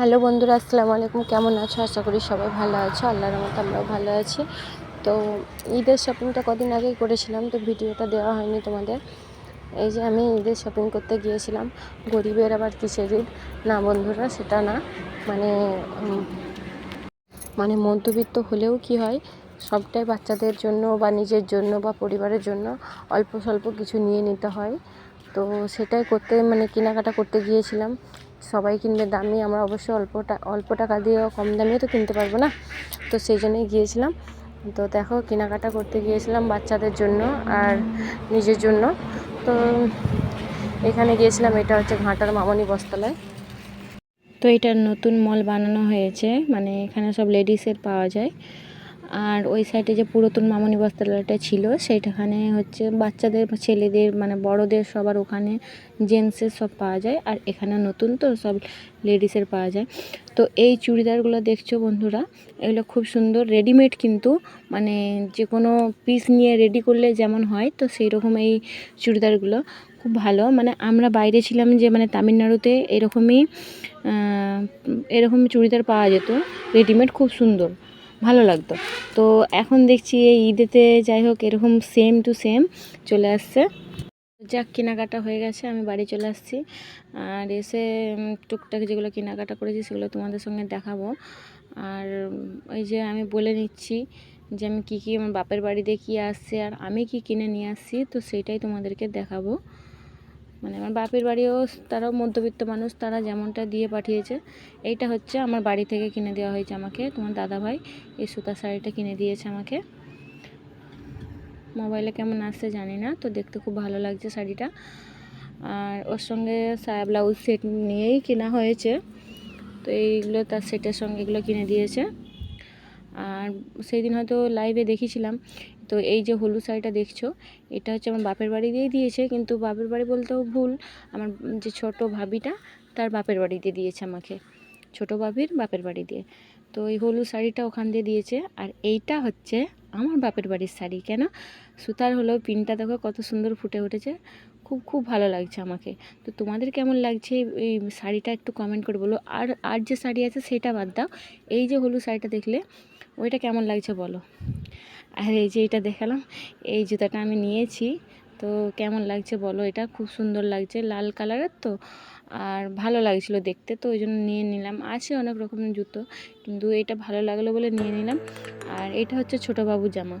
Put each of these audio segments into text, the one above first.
Hello বন্ধুরা, আসসালামু আলাইকুম। কেমন আছো? আশা করি সবাই ভালো আছো। আল্লাহর রহমতে আমরাও ভালো আছি। তো ঈদের শপিংটা কদিন আগেই করেছিলাম, তো ভিডিওটা দেওয়া হয়নি তোমাদের। এই যে আমি ঈদের শপিং করতে গিয়েছিলাম। গরিবের আবার কিসের ঈদ? না বন্ধুরা, সেটা না। মানে মানে মধ্যবিত্ত হলেও কি হয়, সবটাই বাচ্চাদের জন্য বা নিজের জন্য বা পরিবারের জন্য অল্প স্বল্প কিছু নিয়ে নিতে হয়। তো সেটাই করতে মানে কেনাকাটা করতে গিয়েছিলাম। সবাই কিনবে দামি, আমরা অবশ্য অল্প অল্প টাকা দিয়েও কম দামেও তো কিনতে পারব না। তো সেই জন্যই গিয়েছিলাম। তো দেখো, কেনাকাটা করতে গিয়েছিলাম বাচ্চাদের জন্য আর নিজের জন্য। তো এখানে গিয়েছিলাম, এটা হচ্ছে ঘাটার মামনি বস্ত্রালয়। তো এটা নতুন মল বানানো হয়েছে মানে এখানে সব লেডিসের পাওয়া যায়। আর ওই সাইডে যে পুরাতন মামনি বস্ত্রালয়টা ছিল সেইটাখানে হচ্ছে বাচ্চাদের, ছেলেদের মানে বড়দের সবার ওখানে জেন্টসের সব পাওয়া যায়, আর এখানে নতুন তো সব লেডিসের পাওয়া যায়। তো এই চুড়িদারগুলো দেখছ বন্ধুরা, এগুলো খুব সুন্দর রেডিমেড কিন্তু মানে যে কোনো পিস নিয়ে রেডি করলে যেমন হয়, তো সেই রকম এই চুড়িদারগুলো খুব ভালো। মানে আমরা বাইরে ছিলাম যে মানে তামিলনাড়ুতে এরকমই এরকম চুড়িদার পাওয়া যেত রেডিমেড খুব সুন্দর। ভালো লাগতো। তো এখন দেখছি এই ঈদেতে যাই হোক এরকম সেম টু সেম চলে আসছে। যাক, কেনাকাটা হয়ে গেছে, আমি বাড়ি চলে আসছি। আর এসে টুকটাক যেগুলো কেনাকাটা করেছি সেগুলো তোমাদের সঙ্গে দেখাবো। আর ওই যে আমি বলে নিচ্ছি যে আমি কী কী আমার বাপের বাড়িতে কী আসছে আর আমি কি কিনে নিয়ে আসছি, তো সেইটাই তোমাদেরকে দেখাবো। মানে আমার বাপের বাড়িও তারাও মধ্যবিত্ত মানুষ, তারা যেমনটা দিয়ে পাঠিয়েছে, এইটা হচ্ছে আমার বাড়ি থেকে কিনে দেওয়া হয়েছে আমাকে, তোমার দাদা ভাই এই সুতা শাড়িটা কিনে দিয়েছে আমাকে। মোবাইলে কেমন আসছে জানি না, তো দেখতে খুব ভালো লাগছে শাড়িটা। আর ওর সঙ্গে সায়া ব্লাউজ সেট নিয়েই কেনা হয়েছে, তো এইগুলো তার সেটের সঙ্গে এগুলো কিনে দিয়েছে। আর সেই দিন হয়তো লাইভে দেখেছিলাম। তো এই যে হলুদ শাড়িটা দেখছ, এটা হচ্ছে আমার বাপের বাড়ি দিয়েই দিয়েছে, কিন্তু বাপের বাড়ি বলতেও ভুল। আমার যে ছোট ভাবিটা, তার বাপের বাড়ি দিয়ে দিয়েছে আমাকে। ছোট ভাবির বাপের বাড়ি দিয়ে। তো এই হলুদ শাড়িটা ওখান দিয়ে দিয়েছে। আর এইটা হচ্ছে আমার বাপের বাড়ির শাড়ি, কেন? সুতার হলো পিনটা দেখো কত সুন্দর ফুটে উঠেছে। খুব খুব ভালো লাগছে আমাকে। তো তোমাদের কেমন লাগছে এই শাড়িটা একটু কমেন্ট করে বলো। আর আর যে শাড়ি আছে সেটা বাদ দাও। এই যে হলুদ শাড়িটা দেখলে ওইটা কেমন লাগছে বলো? আর এই যে এটা দেখালাম, এই জুতাটা আমি নিয়েছি। তো কেমন লাগছে বলো এটা? খুব সুন্দর লাগছে, লাল কালারের তো, আর ভালো লাগছিল দেখতে। তো ওই জন্য নিয়ে নিলাম। আছে অনেক রকমের জুতো, কিন্তু এটা ভালো লাগল বলে নিয়ে নিলাম। আর এটা হচ্ছে ছোটো বাবুর জামা।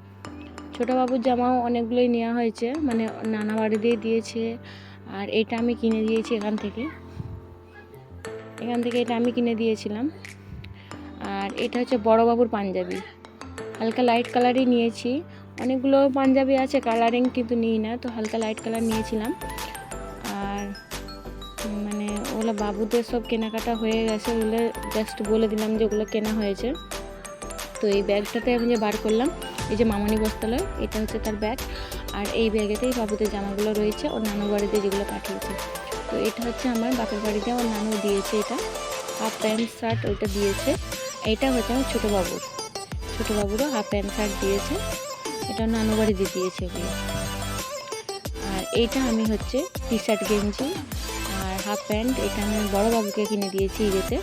ছোটো বাবুর জামাও অনেকগুলোই নেওয়া হয়েছে মানে নানা বাড়ি দিয়ে দিয়েছে। আর এটা আমি কিনে দিয়েছি এখান থেকে। এখান থেকে এটা আমি কিনে দিয়েছিলাম। আর এটা হচ্ছে বড় বাবুর পাঞ্জাবি। হালকা লাইট কালারই নিয়েছি। অনেকগুলো পাঞ্জাবি আছে কালারিং কিন্তু নিই না, তো হালকা লাইট কালার নিয়েছিলাম। আর মানে ওগুলো বাবুদের সব কেনাকাটা হয়ে গেছে ওগুলো জাস্ট বলে দিলাম যে ওগুলো কেনা হয়েছে। তো এই ব্যাগটাতে আমি যে বার করলাম, এই যে মামনি বস্তালয় এটা হচ্ছে তার ব্যাগ আর এই ব্যাগেতেই বাবুদের জামাগুলো রয়েছে, ওর নানু বাড়িতে যেগুলো পাঠিয়েছে। তো এটা হচ্ছে আমার বাপের বাড়িতে আমার নানু দিয়েছে এটা। হাফ প্যান্ট শার্ট ওইটা দিয়েছে। এটা হচ্ছে আমার ছোটো বাবুর। ছোটো বাবুরও হাফ প্যান্ট শার্ট দিয়েছে। এটা নানু বাড়িতে দিয়েছে এগুলো। আর এইটা আমি হচ্ছে টি শার্ট গেঞ্জি। আর হাফ প্যান্ট এটা আমি বড় বাবুকে কিনে দিয়েছি ঈদেতে।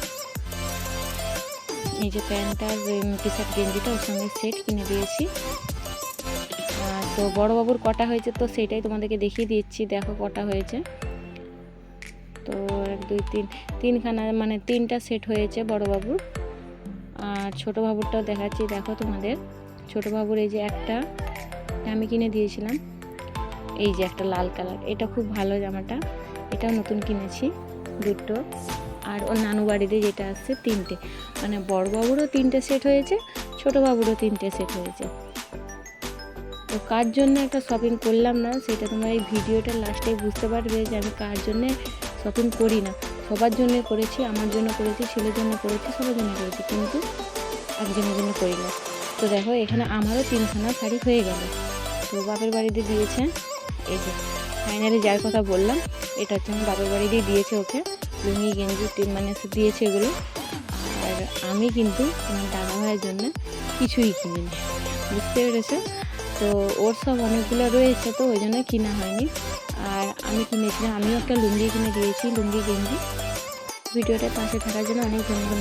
এই যে প্যান্ট আর টি শার্ট গেঞ্জিটা ওর সঙ্গে সেট কিনে দিয়েছি। তো বড় বাবুর কটা হয়েছে তো সেটাই তোমাদেরকে দেখিয়ে দিচ্ছি। দেখো কটা হয়েছে। তো এক, দুই, তিন, তিনখানা মানে তিনটা সেট হয়েছে বড় বাবুর। আর ছোট বাবুরটাও দেখাচ্ছি, দেখো তোমাদের। ছোট বাবুর এই যে একটা আমি কিনে দিয়েছিলাম। এই যে একটা লাল কালার, এটা খুব ভালো জামাটা। এটাও নতুন কিনেছি দুটো। আর ওর নানু বাড়িতে যেটা আসছে, তিনটে। মানে বড় বাবুরও তিনটে সেট হয়েছে, ছোট বাবুরও তিনটে সেট হয়েছে। তো কার জন্য একটা শপিং করলাম না, সেটা তোমার এই ভিডিওটা লাস্টে বুঝতে পারবে যে আমি কার জন্যে শপিং করি না। সবার জন্য করেছি, আমার জন্য করেছি, ছেলের জন্য করেছি, সবার জন্য করেছি, কিন্তু একজনের জন্য করি না তো দেখো, এখানে আমারও তিনখানা শাড়ি হয়ে গেল। তো বাপের বাড়িতে দিয়েছে, এই যে ফাইনালি যার কথা বললাম, এটা আমার বাপের বাড়িতেই দিয়েছে ওকে, লুঙ্গি, গেঞ্জি টি- মানে দিয়েছে এগুলো। আর আমি কিন্তু আমার দাদা ভাইয়ের জন্য কিছুই কিনিনি, বুঝতে পেরেছ? তো ওর সব অনেকগুলো রয়েছে তো, ওই জন্য কিনা হয়নি। আর আমি কিনেছিলাম, আমিও একটা লুঙ্গি কিনে দিয়েছি, লুঙ্গি গেঞ্জি। ভিডিওটা পাশে থাকার জন্য অনেক ধন্যবাদ।